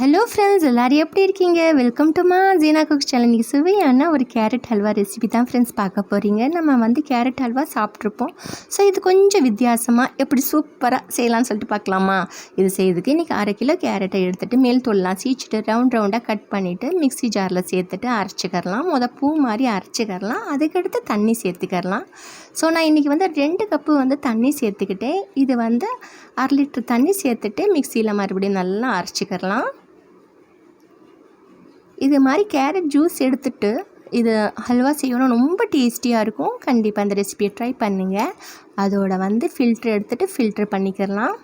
Hello friends எல்லோரும் எப்படி இருக்கீங்க? வெல்கம் டு மா ஜீனா குக் சேனல் இன்றைக்கி சுவையான ஒரு கேரட் ஹல்வா ரெசிபி தான் ஃப்ரெண்ட்ஸ் பார்க்க போகிறீங்க நம்ம வந்து கேரட் ஹல்வா சாப்பிட்ருப்போம். ஸோ இது கொஞ்சம் வித்தியாசமாக எப்படி சூப்பராக செய்யலாம்னு சொல்லிட்டு பார்க்கலாமா? இது செய்யறதுக்கு இன்றைக்கி அரை கிலோ கேரட்டை எடுத்துகிட்டு மேல் தோல்லாம் சீச்சிட்டு ரவுண்ட் ரவுண்டாக கட் பண்ணிவிட்டு மிக்ஸி ஜாரில் சேர்த்துட்டு அரைச்சிக்கரலாம் மொதல் பூ மாதிரி அரைச்சிக்கரலாம் அதுக்கடுத்து தண்ணி சேர்த்துக்கரலாம் ஸோ நான் இன்றைக்கி வந்து ரெண்டு கப்பு வந்து தண்ணி சேர்த்துக்கிட்டேன். இது வந்து அரை லிட்டர் தண்ணி சேர்த்துட்டு மிக்சியில் மறுபடியும் நல்லா அரைச்சிக்கரலாம் இது மாதிரி கேரட் ஜூஸ் எடுத்துட்டு இது ஹல்வா செய்யணும். ரொம்ப டேஸ்டியாக இருக்கும். கண்டிப்பாக அந்த ரெசிபியை ட்ரை பண்ணுங்கள் அதோட வந்து ஃபில்ட்ரு எடுத்துகிட்டு ஃபில்ட்ரு பண்ணிக்கிறலாம்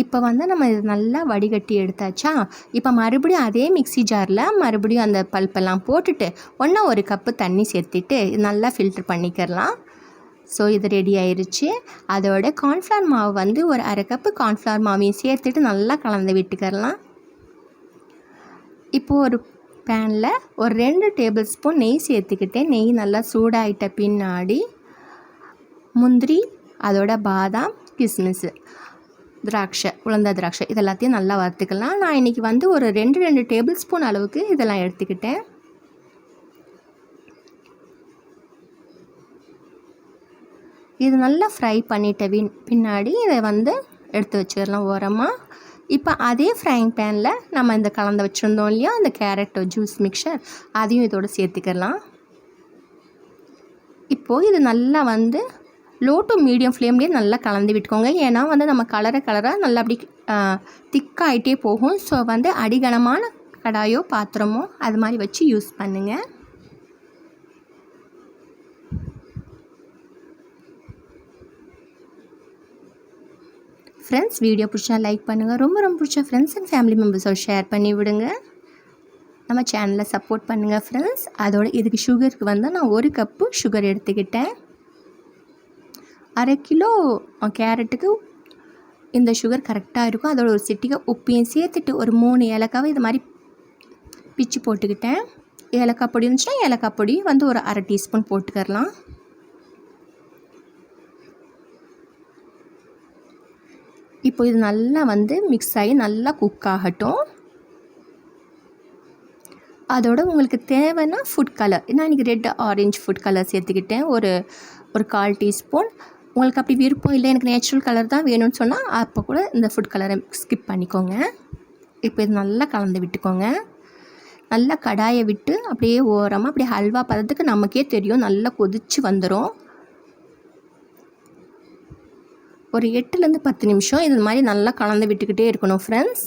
இப்போ வந்து நம்ம இது நல்லா வடிகட்டி எடுத்தாச்சா? இப்போ மறுபடியும் அதே மிக்ஸி ஜாரில் மறுபடியும் அந்த பல்ப்பெல்லாம் போட்டுட்டு ஒன்றா ஒரு கப்பு தண்ணி சேர்த்துட்டு நல்லா ஃபில்ட்ரு பண்ணிக்கிறலாம் ஸோ இது ரெடி ஆயிடுச்சு அதோட கார்ன்ஃப்ளவர் மாவு வந்து ஒரு அரை கப்பு கார்ன்ஃப்ளவர் மாவையும் சேர்த்துட்டு நல்லா கலந்து விட்டுக்கரலாம் இப்போது ஒரு பேனில் ஒரு ரெண்டு டேபிள் ஸ்பூன் நெய் சேர்த்துக்கிட்டேன். நெய் நல்லா சூடாயிட்ட பின்னாடி முந்திரி அதோட பாதாம் கிஸ்மிஸ் திராட்சை உளுந்த திராட்சை இதெல்லாத்தையும் நல்லா வறுத்துக்கலாம். நான் இன்றைக்கி வந்து ஒரு ரெண்டு ரெண்டு டேபிள் ஸ்பூன் அளவுக்கு இதெல்லாம் எடுத்துக்கிட்டேன். இது நல்லா ஃப்ரை பண்ணிட்ட பின் பின்னாடி இதை வந்து எடுத்து வச்சிடலாம் ஓரமாக இப்போ அதே ஃப்ரைங் பேனில் நம்ம இந்த கலந்து வச்சுருந்தோம் இல்லையா அந்த கேரட் ஜூஸ் மிக்சர் அதையும் இதோடு சேர்த்துக்கலாம். இப்போது இது நல்லா வந்து லோ டு மீடியம் ஃப்ளேம்லேயே நல்லா கலந்து விட்டுக்கோங்க. ஏன்னா வந்து நம்ம கலரை கலராக நல்லா அப்படி திக்காகிட்டே போகும். ஸோ வந்து அடிகனமான கடாயோ பாத்திரமோ அது மாதிரி வச்சு யூஸ் பண்ணுங்கள் ஃப்ரெண்ட்ஸ் வீடியோ பிடிச்சா லைக் பண்ணுங்கள் ரொம்ப ரொம்ப பிடிச்ச ஃப்ரெண்ட்ஸ் அண்ட் ஃபேமிலி மெம்பர்ஸோட ஷேர் பண்ணி விடுங்க. நம்ம சேனலை சப்போர்ட் பண்ணுங்கள் ஃப்ரெண்ட்ஸ் அதோட இதுக்கு சுகருக்கு வந்து நான் ஒரு கப்பு சுகர் எடுத்துக்கிட்டேன். அரை கிலோ கேரட்டுக்கு இந்த சுகர் கரெக்டாக இருக்கும். அதோட ஒரு சிட்டிகை உப்பையும் சேர்த்துட்டு ஒரு மூணு ஏலக்காவை இது மாதிரி பிச்சு போட்டுக்கிட்டேன். ஏலக்காய் பொடி இருந்துச்சுன்னா ஏலக்காய் பொடி வந்து ஒரு அரை டீஸ்பூன் போட்டுக்கரலாம் இப்போ இது நல்லா வந்து மிக்ஸ் ஆகி நல்லா குக் ஆகட்டும். அதோட உங்களுக்கு தேவைன்னா ஃபுட் கலர் நான் இன்றைக்கி ரெட் ஆரஞ்சு ஃபுட் கலர் சேர்த்துக்கிட்டேன். ஒரு ஒரு கால் டீஸ்பூன் உங்களுக்கு அப்படி விருப்பம் இல்லை எனக்கு நேச்சுரல் கலர் தான் வேணும்னு சொன்னால் அப்போ கூட இந்த ஃபுட் கலரை ஸ்கிப் பண்ணிக்கோங்க. இப்போ இது நல்லா கலந்து விட்டுக்கோங்க. நல்லா கடாயை விட்டு அப்படியே ஓரமாக அப்படியே ஹல்வா பதத்துக்கு நமக்கே தெரியும் நல்லா கொதித்து வந்துடும் ஒரு எட்டுலேருந்து பத்து நிமிஷம் இது மாதிரி நல்லா கலந்து விட்டுக்கிட்டே இருக்கணும் ஃப்ரெண்ட்ஸ்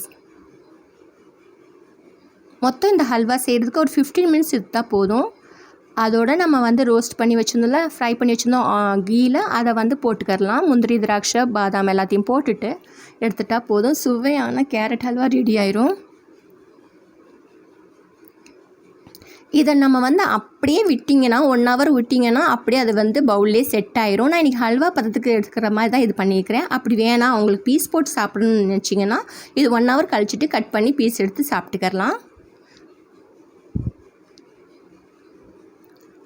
மொத்தம் இந்த ஹல்வா செய்கிறதுக்கு ஒரு ஃபிஃப்டீன் மினிட்ஸ் எடுத்தால் போதும். அதோட நம்ம வந்து ரோஸ்ட் பண்ணி வச்சுருந்தோம்ல ஃப்ரை பண்ணி வச்சுருந்தோம் கீயில் அதை வந்து போட்டுக்கரலாம். முந்திரி திராட்சை பாதாம் எல்லாத்தையும் போட்டுட்டு எடுத்துட்டால் போதும். சுவையான கேரட் ஹல்வா ரெடி ஆயிரும். இதை நம்ம வந்து அப்படியே விட்டிங்கன்னா ஒன் ஹவர் விட்டிங்கன்னா அப்படியே அது வந்து பவுல்லே செட் ஆயிரும். நான் இன்றைக்கி ஹல்வா பதத்துக்கு எடுக்கிற மாதிரி தான் இது பண்ணியிருக்கிறேன். அப்படி வேணாம் அவங்களுக்கு பீஸ் போட்டு சாப்பிடணும்னு நினச்சிங்கன்னா இது ஒன் ஹவர் கழிச்சிட்டு கட் பண்ணி பீஸ் எடுத்து சாப்பிட்டுக்கரலாம்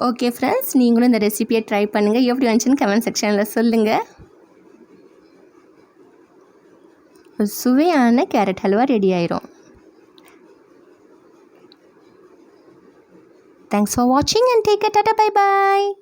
ஓகே ஃப்ரெண்ட்ஸ் நீங்களும் இந்த ரெசிபியை ட்ரை பண்ணுங்கள் எப்படி வந்துச்சுன்னு கமெண்ட் செக்ஷனில் சொல்லுங்கள் சுவையான கேரட் ஹல்வா ரெடி ஆயிரும். Thanks for watching and take a tata bye bye.